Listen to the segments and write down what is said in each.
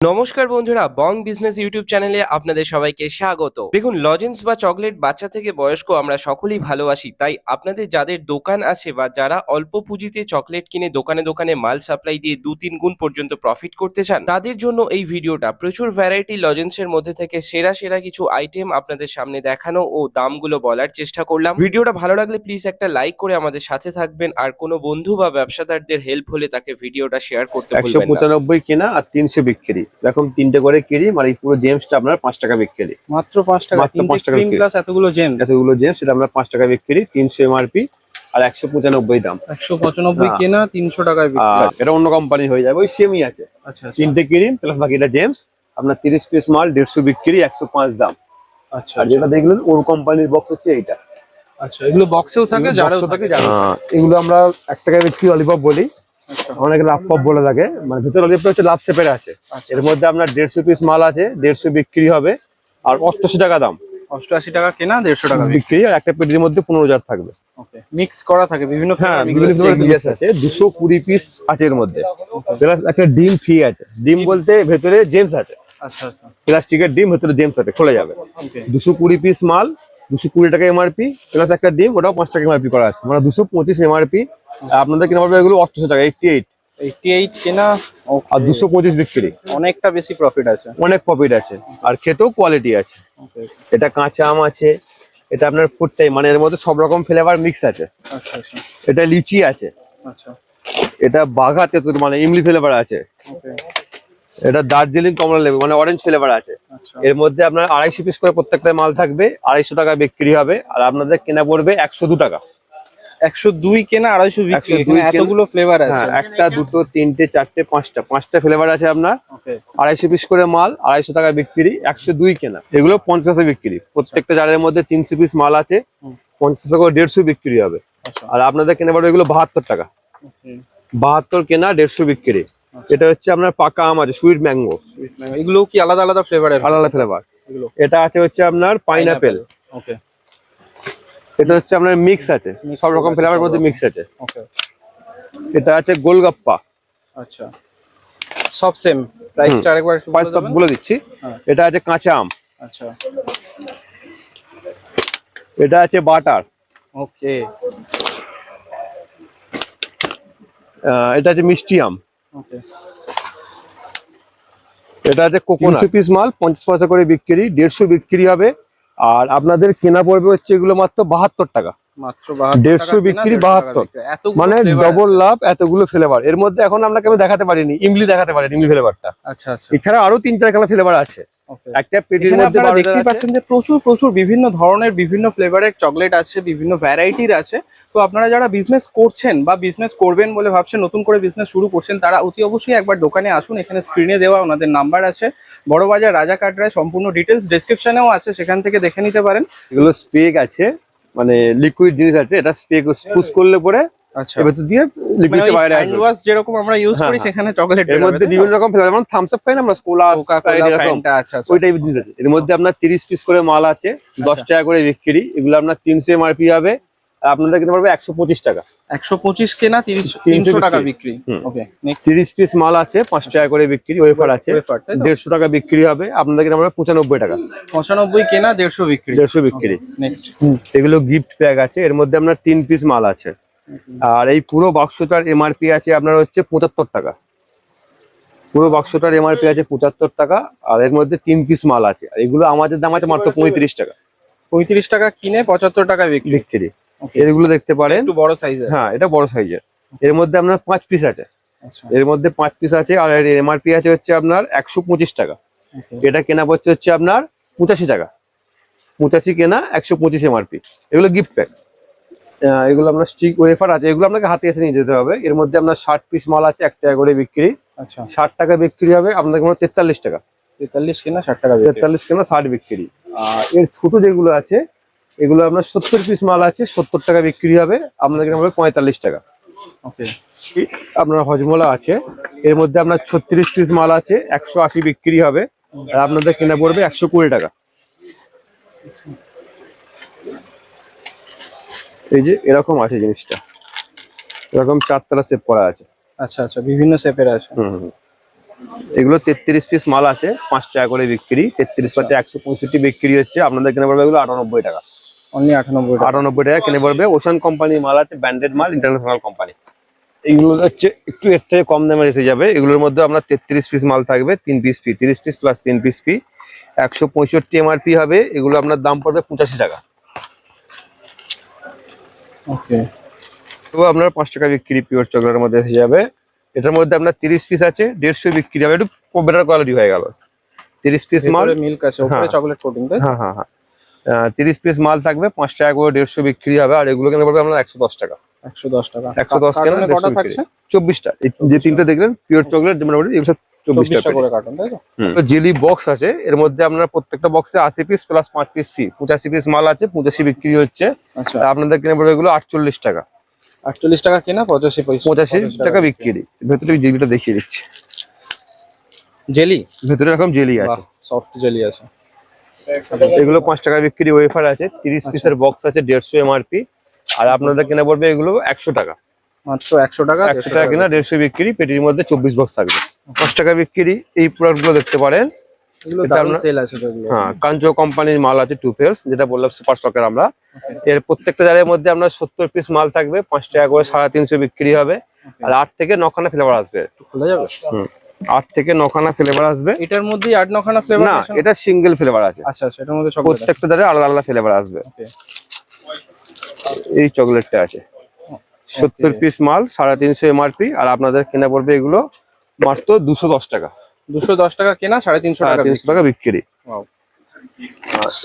নমস্কার বন্ধুরা, বং business YouTube চ্যানেলে আপনাদের সবাইকে স্বাগত। দেখুন, লজেন্স বা চকলেট বাচ্চা থেকে বয়স্ক আমরা সকলেই ভালোবাসি, তাই আপনাদের যাদের দোকান আছে বা যারা অল্প পুঁজিতে চকলেট কিনে দোকানে দোকানে মাল সাপ্লাই দিয়ে দু তিন গুণ পর্যন্ত প্রফিট করতে চান, তাদের জন্য এই ভিডিওটা প্রচুর ভ্যারাইটি লজেন্সের মধ্যে থেকে সেরা সেরা কিছু আইটেম আপনাদের সামনে দেখানো ও দামগুলো বলার চেষ্টা করলাম। ভিডিওটা ভালো লাগলে প্লিজ একটা লাইক করে আমাদের সাথে থাকবেন, আর কোনো বন্ধু বা ব্যবসাদারদের হেল্প হলে তাকে ভিডিওটা শেয়ার করতে ভুলবেন না। কেনা আর তিনশো বিক্রি। এখন তিনটে করে কেরি মানে এই পুরো জেমসটা আপনার পাঁচ টাকা বিক্রি মাত্র পাঁচ টাকা মাত্র পাঁচ টাকা প্লাস এতগুলো জেমস এতগুলো জেমস সেটা আমরা পাঁচ টাকা বিক্রি তিনশো এমআরপি আর একশো পঁচানব্বই দাম। একশো পঁচানব্বই। কেনা তিনশো টাকায় বিক্রি। এটা অন্য কোম্পানি হয়ে যাবে ওই সেমই আছে। আচ্ছা আচ্ছা। তিনটে ক্রিম প্লাস বাকি এটা জেমস আপনার তিরিশ পিস মাল দেড়শো বিক্রি একশো পাঁচ দাম। আচ্ছা আর যেটা দেখলেন ওর কোম্পানির বক্স হচ্ছে এইটা। আচ্ছা এগুলো বক্সেও থাকে যারাও থাকে এগুলো আমরা এক টাকা বিক্রি ললিপপ বলি। আচ্ছা অনেকে লাভ পপ বলে থাকে। মানে ভিতরে ললিপপটা হচ্ছে লাভ শেপের আছে। আচ্ছা। এর মধ্যে আপনার দেড়শো পিস মাল আছে দেড়শো বিক্রি হবে। আর অষ্টাশি টাকা দাম। অষ্টআশি টাকা কেনা দেড়শো টাকা বিক্রি। আর একটা পেটির মধ্যে পনেরো হাজার থাকবে। ওকে মিক্স করা থাকে বিভিন্ন হ্যাঁ বিভিন্ন আছে। ধরনের জিনিস আছে দুশো কুড়ি পিস আছে এর মধ্যে। প্লাস একটা ডিম ফ্রি আছে। ডিম বলতে ভেতরে জেমস আছে। আচ্ছা আচ্ছা। প্লাস্টিকের ডিম ভেতরে জেমস আছে খোলা যাবে। দুশো কুড়ি পিস মাল দুশো কুড়ি টাকা এমআরপি প্লাস একটা ডিম ওটাও পাঁচ টাকা এমআরপি করা আছে। মানে দুশো পঁচিশ এমআরপি আপনাদের কিনা পড়বে এগুলো অষ্টশো টাকা এইটটি এইট এইটটি এইট কেনা আর দুশো পঁচিশ বিক্রি। অনেকটা বেশি প্রফিট আছে। অনেক প্রফিট আছে আর খেতেও কোয়ালিটি আছে। এটা কাঁচা আম আছে এটা আপনার মানে এর মধ্যে সব রকম ফ্লেভার মিক্স আছে। আচ্ছা আচ্ছা। এটা লিচি আছে। আচ্ছা। এটা বাঘা তেঁতুল মানে ইমলি ফ্লেভার আছে। এটা দার্জিলিং কমলা লেবু মানে অরেঞ্জ ফ্লেভার আছে। আচ্ছা। এর মধ্যে আপনার আড়াইশো পিস করে প্রত্যেকটা মাল থাকবে আড়াইশো টাকা বিক্রি হবে আর আপনাদের কেনা পড়বে একশো দু টাকা। একশো দুই কেনা আড়াইশো বিক্রি 102 এখানে এতগুলো ফ্লেভার আছে। হ্যাঁ একটা দুটো তিনটে চারটে পাঁচটা। পাঁচটা ফ্লেভার আছে আপনার। আড়াইশো পিস করে মাল আড়াইশো টাকা বিক্রি একশো দুই কেনা। এগুলো পঞ্চাশে বিক্রি। প্রত্যেকটা জারের মধ্যে তিনশো পিস মাল আছে। পঞ্চাশ করে দেড়শো বিক্রি হবে। আচ্ছা। আর আপনাদের কেনা পড়বে এগুলো বাহাত্তর টাকা। বাহাত্তর কেনা দেড়শো বিক্রি। এটা হচ্ছে আপনার পাকা আম আছে সুইট ম্যাঙ্গো এগুলো কি আলাদা আলাদা ফ্লেভারের আলাদা ফ্লেভার এটা আছে হচ্ছে আপনার পাইনাপেল ওকে এটা হচ্ছে আপনার মিক্স আছে সব রকম ফ্লেভারের মধ্যে মিক্স আছে। ওকে এটা আছে গোলগাপ্পা। আচ্ছা। সব সেম প্রাইসটা আরেকবার প্রাইস সব বলে দিচ্ছি। হ্যাঁ। এটা আছে কাঁচা আম। আচ্ছা। এটা আছে বাটার। ওকে এটা আছে মিষ্টি আম। এটা হচ্ছে কোকোনাট পিস মাল পঞ্চাশ পয়সা করে বিক্রি দেড়শো বিক্রি হবে। আর আপনাদের কেনা পড়বে হচ্ছে এগুলো মাত্র বাহাত্তর টাকা। দেড়শো বিক্রি কেনা, 150 টাকা বাহাত্তর। মানে ডবল লাভ এতগুলো ফ্লেভার এর মধ্যে এখন আপনাকে আমি দেখাতে পারিনি? ইমলি দেখাতে পারিনি ইমলি ফ্লেভারটা আচ্ছা আচ্ছা। এছাড়া আরও তিন চার খেলা ফ্লেভার আছে। একটা পেটির মধ্যে আপনারা দেখতেই পাচ্ছেন যে প্রচুর প্রচুর বিভিন্ন ধরনের বিভিন্ন ফ্লেভারের চকলেট আছে বিভিন্ন ভ্যারাইটির আছে। তো আপনারা যারা বিজনেস করছেন বা বিজনেস করবেন বলে ভাবছেন নতুন করে বিজনেস শুরু করছেন তারা অতি অবশ্যই একবার দোকানে আসুন। এখানে স্ক্রিনে দেওয়া ওনাদের নাম্বার আছে। বড়বাজার রাজা কাটরায় সম্পূর্ণ ডিটেলস ডেসক্রিপশনেও আছে সেখান থেকে দেখে নিতে পারেন। এগুলো স্পেক আছে মানে লিকুইড জিনিস আছে এটা স্পেক পুশ করলে পরে এবার তো দিয়ে মানে বাইরে আসবে। ওয়াশ যেরকম আমরা ইউজ হ্যাঁ, করি হ্যাঁ। সেখানে চকলেট এর মধ্যে বিভিন্ন রকম ফ্লেভার যেমন থামস আপ খাই না আমরা কোলা কোকা কোলা ফ্যান্টা আচ্ছা আচ্ছা। ওই টাইপের জিনিস আছে। এর মধ্যে আপনার তিরিশ পিস করে মাল আছে দশ টাকা করে বিক্রি এগুলো আপনার তিনশো এমআরপি হবে আর আপনাদের কিনতে পারবে টাকা। একশো পঁচিশ কেনা তিরিশ 300 তিনশো টাকা বিক্রি। ওকে পিস মাল আছে পাঁচ টাকা করে বিক্রি ওয়েফার আছে Wafer, তাই তো? দেড়শো টাকা বিক্রি হবে কিনতে পারবে টাকা। পঁচানব্বই কেনা দেড়শো বিক্রি। দেড়শো বিক্রি। নেক্সট এগুলো গিফট প্যাক আছে এর মধ্যে আপনার তিন পিস মাল আছে। আর এই পুরো বাক্সটার এমআরপি আছে আপনার হচ্ছে পঁচাত্তর টাকা। পুরো বাক্সটার এমআরপি আছে পঁচাত্তর টাকা আর এর মধ্যে তিন পিস মাল আছে। আর এগুলো আমাদের দাম আছে মাত্র পঁয়ত্রিশ টাকা। পঁয়ত্রিশ টাকা কিনে পঁচাত্তর টাকা বিক্রি। বিক্রি। এগুলো দেখতে পারেন। বড় সাইজের হ্যাঁ এটা বড় সাইজের এর। মধ্যে আপনার পাঁচ পিস আছে। আচ্ছা। এর মধ্যে পাঁচ পিস আছে আর এর এমআরপি আছে হচ্ছে আপনার একশো পঁচিশ টাকা। এটা কেনা পড়ছে হচ্ছে আপনার পঁচাশি টাকা। পঁচাশি কেনা একশো পঁচিশ এমআরপি এগুলো গিফট প্যাক এগুলো আপনার স্টিক ওয়েফার আছে এগুলো আপনাকে হাতে এসে নিয়ে যেতে হবে। এর মধ্যে আপনার ষাট পিস মাল আছে এক টাকা করে বিক্রি। আচ্ছা। ষাট টাকা বিক্রি হবে আপনাদের কোনো তেতাল্লিশ টাকা। তেতাল্লিশ কেনা ষাট টাকা তেতাল্লিশ কেনা ষাট বিক্রি। আর এর ছোট যেগুলো আছে এগুলো আপনার সত্তর পিস মাল আছে সত্তর টাকা বিক্রি হবে আপনাদের পড়বে পঁয়তাল্লিশ টাকা। ওকে। আপনার হজমলা আছে এর মধ্যে আপনার ছত্রিশ পিস মাল আছে একশো আশি বিক্রি হবে আর আপনাদের কেনা পড়বে একশো কুড়ি টাকা। এই যে এরকম আছে জিনিসটা। এরকম চারতলা সেভ করা আছে। আচ্ছা আচ্ছা বিভিন্ন শেপের আছে। হুম এগুলো তেত্রিশ পিস মাল আছে পাঁচ টাকা করে বিক্রি। তেত্রিশ পাতে একশো পঁয়ষট্টি বিক্রি হচ্ছে। আপনাদের কিনে পড়বে এগুলো আটানব্বই টাকা। অনলি আটানব্বই টাকা। আটানব্বই টাকা কিনে পড়বে। ওশান কোম্পানির মাল আছে ব্র্যান্ডেড মাল ইন্টারন্যাশনাল কোম্পানি এগুলো হচ্ছে একটু এর থেকে কম দামে এসে যাবে। এগুলোর মধ্যে আপনার তেত্রিশ পিস মাল থাকবে তিন পিস পি তিরিশ পিস প্লাস তিন পিস পি একশো পঁয়ষট্টি এমআরপি হবে। এগুলো আপনার দাম পড়বে পঁচাশি টাকা। ওকে। তো আপনার পাঁচ টাকা বিক্রি পিওর চকলেটের মধ্যে এসে যাবে। এটার মধ্যে আপনার তিরিশ পিস আছে দেড়শো বিক্রি হবে। একটু বেটার কোয়ালিটি হয়ে গেল। তিরিশ পিস মাল মিল্ক আছে উপরে হ্যাঁ। চকলেট কোটিং দেয় হ্যাঁ হ্যাঁ হ্যাঁ। তিরিশ পিস মাল থাকবে পাঁচ টাকা করে দেড়শো বিক্রি হবে। আর এগুলো কেন করবে আপনার একশো দশ টাকা। একশো দশ টাকা। একশো দশ কেনা কটা থাকছে? যে তিনটে দেখলেন পিওর চকলেট মোটামুটি এগুলো চব্বিশটা করে কার্টুন তাই তো? জেলি বক্স আছে এর মধ্যে আপনার প্রত্যেকটা বক্সে আশি পিস প্লাস পাঁচ পিস ফি পঁচাশি পিস মাল আছে পঁচাশি বিক্রি হচ্ছে। আচ্ছা। আর আপনাদের কিনে পড়বে এগুলো আটচল্লিশ টাকা। আটচল্লিশ টাকা কেনা পঁচাশি পঁচাশি টাকা বিক্রি। ভেতরে জেলিটা দেখিয়ে দিচ্ছি। জেলি ভেতরে এরকম জেলি আছে। সফট জেলি আছে। এগুলো পাঁচ টাকা বিক্রি ওয়েফার আছে তিরিশ আচ্ছা। পিসের বক্স আছে দেড়শো এমআরপি আর আপনাদের কিনে পড়বে এগুলো একশো টাকা। মাত্র একশো টাকা একশো টাকা কিনা দেড়শো বিক্রি পেটির মধ্যে চব্বিশ বক্স থাকবে। পাঁচ টাকা বিক্রি এই প্রোডাক্টগুলো দেখতে পারেন। হ্যাঁ কাঞ্চো কোম্পানির মাল আছে টু পেয়ার্স যেটা বললাম সুপার স্টকের আমরা। এর প্রত্যেকটা জারের মধ্যে আপনার সত্তর পিস মাল থাকবে পাঁচ টাকা করে সাড়ে তিনশো বিক্রি হবে। আর আট থেকে নখানা ফ্লেভার আসবে। আট থেকে নখানা ফ্লেভার আসবে। এটার আট নখানা ফ্লেভার না এটা সিঙ্গেল ফ্লেভার আছে। আচ্ছা আচ্ছা এটার মধ্যে চকলেট প্রত্যেকটা জারে আলাদা আলাদা ফ্লেভার আসবে। এই চকলেটটা আছে। সত্তর পিস মাল সাড়ে তিনশো এমআরপি আর আপনাদের কেনা পড়বে এগুলো মাত্র দুশো দশ টাকা। দুশো দশ টাকা কেনা সাড়ে তিনশো টাকা তিনশো টাকা বিক্রি।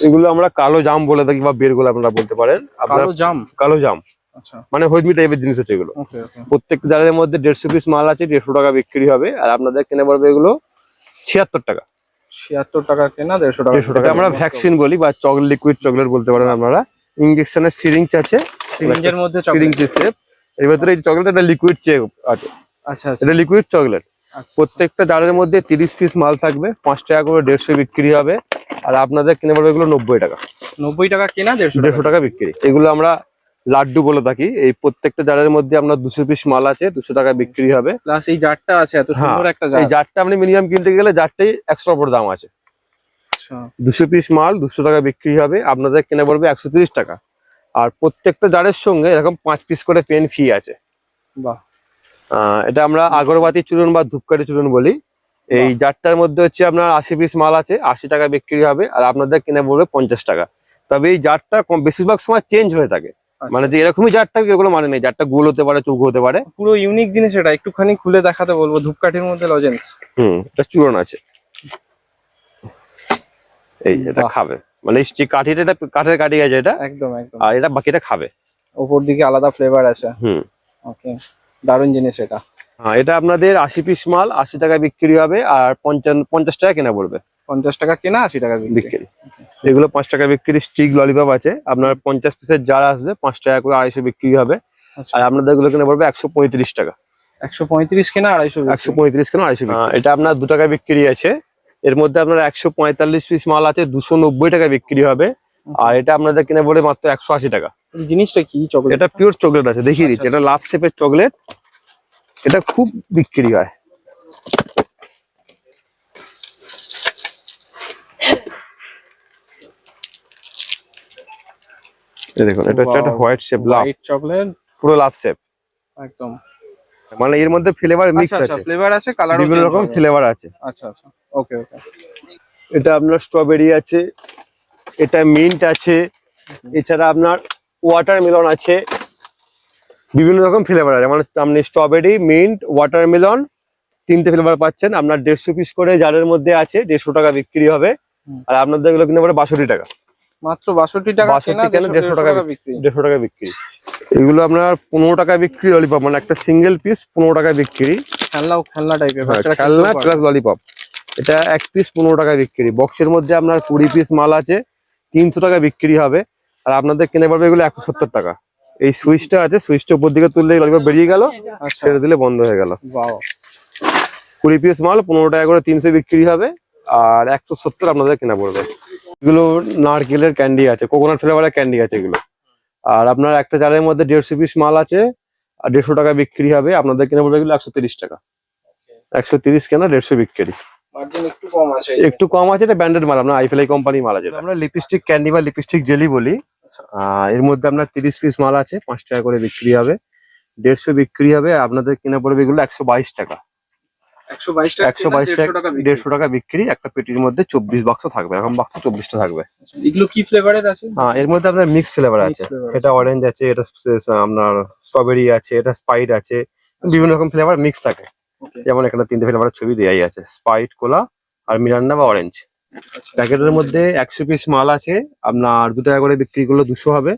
এগুলো আমরা কালো জাম বলে থাকি বা বেরগুলো আপনারা বলতে পারেন। কালো জাম? কালো জাম। আচ্ছা। মানে হইডমি টাইপের জিনিস আছে এগুলো। প্রত্যেক জারের মধ্যে দেড়শো পিস মাল আছে দেড়শো টাকা বিক্রি হবে। আর আপনাদের কেনা পড়বে এগুলো ছিয়াত্তর টাকা। ছিয়াত্তর টাকা কেনা দেড়শো টাকা দেড়শো টাকা আমরা ভ্যাকসিন বলি বা চকলেট লিকুইড চকলেট বলতে পারেন আপনারা। ইঞ্জেকশনের সিরিঞ্জ আছে। সিরিঞ্জের মধ্যে সিরিঞ্জ শেপ এর ভেতরে এই চকলেট একটা লিকুইড চেক আছে। আচ্ছা আচ্ছা। এটা লিকুইড চকলেট আচ্ছা। প্রত্যেকটা জারের মধ্যে তিরিশ পিস মাল থাকবে। পাঁচ টাকা করে দেড়শো বিক্রি হবে। আর আপনাদের কিনে পড়বে এগুলো নব্বই টাকা। নব্বই টাকা কেনা দেড়শো দেড়শো টাকা বিক্রি। এগুলো আমরা লাড্ডু বলে থাকি। এই প্রত্যেকটা জারের মধ্যে আপনার দুশো পিস মাল আছে দুশো টাকা বিক্রি হবে। প্লাস এই জারটা আছে এত হ্যাঁ, সুন্দর একটা জার। এই জারটা আপনি মিনিমাম কিনতে গেলে জারটাই একশো উপর দাম আছে। দুশো পিস মাল দুশো টাকা বিক্রি হবে। আপনাদের কিনে পড়বে একশো টাকা। আর প্রত্যেকটা জারের সঙ্গে এরকম পাঁচ পিস করে পেন ফি আছে। বাহ। এটা আমরা আগরবাতি চূর্ণ বা ধূপকাঠি চূর্ণ বলি। এই জারটার মধ্যে হচ্ছে আপনার আশি পিস মাল আছে আশি টাকা বিক্রি হবে আর আপনাদের কিনে পড়বে পঞ্চাশ টাকা। তবে এই জারটা কম বেশিরভাগ সময় চেঞ্জ হয়ে থাকে। আচ্ছা। মানে যে এরকমই জার থাকবে এগুলো মানে নেই জারটা গোল হতে পারে চৌক হতে পারে। পুরো ইউনিক জিনিস এটা একটুখানি খুলে দেখাতে বলব ধূপকাঠির মধ্যে লজেন্স হুম এটা চূড়ন আছে। এই এটা। খাবে। মানে যে কাঠিটা এটা কাঠের কাঠি আছে এটা? একদম একদম। আর এটা বাকিটা খাবে। ওপর দিকে আলাদা ফ্লেভার আছে। হুম। ওকে। দারুণ জিনিস এটা। হ্যাঁ, এটা আপনাদের আশি পিস মাল আশি টাকা বিক্রি হবে আর পঞ্চাশ টাকা কেনা পড়বে। পঞ্চাশ টাকা কেনা আশি টাকা বিক্রি। এগুলো পাঁচ টাকা বিক্রি স্টিক ললিপপ আছে। আপনার পঞ্চাশ পিসের জার আসবে পাঁচ টাকা করে আড়াইশো বিক্রি হবে। আচ্ছা। আর আপনাদের এগুলো কেনা পড়বে একশো পঁয়ত্রিশ টাকা। একশো পঁয়ত্রিশ কেনা আড়াইশো একশো পঁয়ত্রিশ কেন আড়াইশো বিক্রি। এটা আপনার দু টাকা বিক্রি আছে। এর মধ্যে আপনার একশো পঁয়তাল্লিশ পিস মাল আছে দুশো নব্বই টাকা বিক্রি হবে। আর এটা আপনাদের কিনে পড়বে মাত্র একশো আশি টাকা। জিনিসটা কি? চকলেট? এটা পিওর চকলেট আছে দেখিয়ে দিচ্ছি। এটা লাভ শেপের চকলেট এটা খুব বিক্রি হয়। দেখুন এটা হচ্ছে একটা হোয়াইট শেপ লাভ চকলেট পুরো লাভ শেপ একদম। মানে এর মধ্যে ফ্লেভার মিক্স আচ্ছা আচ্ছা আছে। ফ্লেভার আছে কালার বিভিন্ন রকম ফ্লেভার আছে। আচ্ছা আচ্ছা ওকে ওকে এটা আপনার স্ট্রবেরি আছে এটা মিন্ট আছে এছাড়া আপনার ওয়াটারমেলন আছে বিভিন্ন রকম ফ্লেভার আছে। মানে আপনি স্ট্রবেরি মিন্ট ওয়াটারমেলন তিনটে ফ্লেভার পাচ্ছেন। আপনার দেড়শো পিস করে জারের মধ্যে আছে দেড়শো টাকা বিক্রি হবে। আর আপনাদের এগুলো কিনে পড়ে বাষট্টি টাকা। মাত্র টাকা কেনা কেনা, দেড়শো 150 টাকা বিক্রি। টাকা বিক্রি। এগুলো আপনার টাকা বিক্রি ললিপপ মানে একটা সিঙ্গেল পিস টাকা বিক্রি। খেলনা খেলনা টাইপের হ্যাঁ, খেলনা প্লাস ললিপপ এটা এক পিস টাকা বিক্রি। বক্সের মধ্যে আপনার কুড়ি পিস মাল আছে তিনশো টাকা বিক্রি হবে। আর আপনাদের কিনে পড়বে এগুলো একশো সত্তর টাকা। এই সুইচটা আছে সুইচটা উপর দিকে তুললে ললিপপ বেরিয়ে গেল আচ্ছা। ছেড়ে দিলে বন্ধ হয়ে গেল। কুড়ি পিস মাল পনেরো টাকা করে তিনশো বিক্রি হবে আর একশো সত্তর আপনাদের কেনা পড়বে। এগুলো নারকেলের ক্যান্ডি আছে কোকোনাট ফ্লেভারের ক্যান্ডি আছে এগুলো। আর আপনার একটা জারের মধ্যে দেড়শো পিস মাল আছে আর দেড়শো টাকা বিক্রি হবে আপনাদের কেনা পড়বে এগুলো একশো তিরিশ টাকা। একশো তিরিশ কেনা দেড়শো বিক্রি। একটু কম আছে একটু কম আছে এটা ব্র্যান্ডেড মাল আপনার আইফেলাই কোম্পানি মাল আছে আমরা লিপস্টিক ক্যান্ডি বা লিপস্টিক জেলি বলি। আহ, এর মধ্যে আপনার তিরিশ পিস মাল আছে পাঁচ টাকা করে বিক্রি হবে দেড়শো বিক্রি হবে আপনাদের কিনা পড়বে এগুলো একশো বাইশ টাকা। একশো বাইশ টাকা দেড়শো টাকা বিক্রি একটা পেটির মধ্যে চব্বিশ বাক্স থাকবে এরকম বাক্স চব্বিশটা থাকবে। এগুলো কি ফ্লেভারের আছে? হ্যাঁ এর মধ্যে আপনার মিক্স ফ্লেভার আছে। এটা অরেঞ্জ আছে এটা আপনার স্ট্রবেরি আছে এটা স্পাইট আছে বিভিন্ন রকম ফ্লেভার মিক্স থাকে। যেমন এখানে তিনটে ফ্লেভারের ছবি দেওয়াই আছে স্পাইট কোলা আর মিরান্ডা বা অরেঞ্জ প্যাকেটের মধ্যে একশো পিস মাল আছে আপনার দু টাকা করে বিক্রি করলে দুশো হবে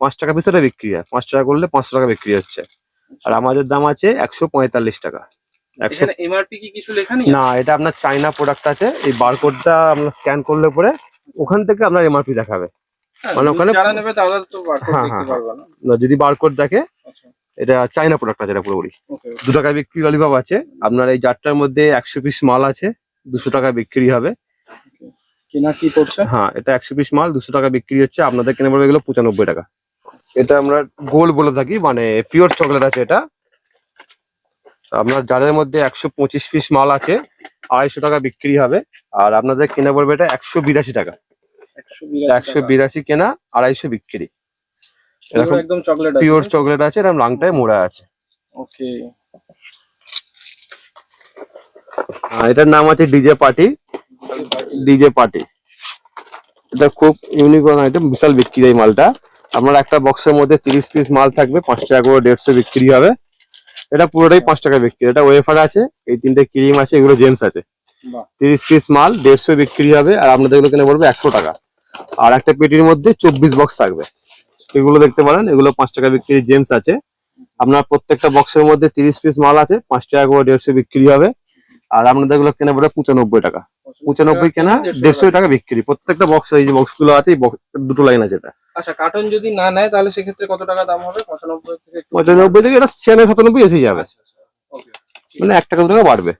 পাঁচ টাকা পিস ওটা বিক্রি হয় পাঁচ টাকা করলে পাঁচশো টাকা বিক্রি হচ্ছে। আর আমাদের দাম আছে একশো পঁয়তাল্লিশ টাকা। এখানে এমআরপি কি কিছু লেখা নেই? না এটা আপনার চাইনা প্রোডাক্ট আছে। এই বারকোডটা আপনার স্ক্যান করলে পরে ওখান থেকে আপনার এমআরপি দেখাবে। হ্যাঁ, মানে ওখানে- যারা নেবে তারা তো বারকোড হ্যাঁ, দেখতে হ্যাঁ, পারবে না। যদি বারকোড দেখে আচ্ছা। এটা চাইনা প্রোডাক্ট আছে এটা পুরোপুরি। দু টাকা বিক্রি ললিপপ আছে। আপনার এই জারটার মধ্যে একশো পিস মাল আছে দুশো টাকা বিক্রি হবে। কিনা কি পড়ছে হ্যাঁ এটা একশো পিস মাল দুশো টাকা বিক্রি হচ্ছে। আপনাদের কিনে পড়বে এগুলো পঁচানব্বই টাকা। এটা আমরা গোল বলে থাকি মানে পিওর চকলেট আছে এটা। আপনার জারের মধ্যে একশো পঁচিশ পিস মাল আছে আড়াইশো টাকা বিক্রি হবে। আর আপনাদের কেনা পড়বে এটা একশো বিরাশি টাকা। একশো বিরাশি কেনা আড়াইশো বিক্রি। এরকম এরকম একদম চকলেট পিওর চকলেট আছে এরকম লাংটায় মোড়া আছে। ওকে এটার নাম আছে ডিজে পার্টি। DJ party. এটা খুব ইউনিক আইটেম বিশাল বিক্রি এই মালটা। আপনার একটা বক্সের মধ্যে তিরিশ পিস মাল থাকবে পাঁচ টাকা করে দেড়শো বিক্রি হবে। এটা পুরোটাই পাঁচ টাকা বিক্রি। এটা ওয়েফার আছে এই তিনটে ক্রিম আছে এগুলো জেন্টস আছে। তিরিশ পিস মাল দেড়শো বিক্রি হবে আর আপনাদের এগুলো কিনে পড়বে একশো টাকা। আর একটা পেটির মধ্যে চব্বিশ বক্স থাকবে। এগুলো দেখতে পারেন এগুলো পাঁচ টাকা বিক্রি জেমস আছে। আপনার প্রত্যেকটা বক্সের মধ্যে তিরিশ পিস মাল আছে পাঁচ টাকা করে দেড়শো বিক্রি হবে। আর আপনাদের এগুলো কেনে পড়বে পঁচানব্বই টাকা। পঁচানব্বই কেনা দেড়শো টাকা। বিক্রি। প্রত্যেকটা বক্স এই যে বক্সগুলো আছে এই দুটো লাইন আছে এটা। আচ্ছা কার্টন যদি না নেয় তাহলে সেক্ষেত্রে কত টাকা দাম হবে? পঁচানব্বই থেকে পঁচানব্বই থেকে এটা ছিয়ানব্বই সাতানব্বই এসে যাবে। আচ্ছা আচ্ছা। মানে এক টাকা দু টাকা বাড়বে?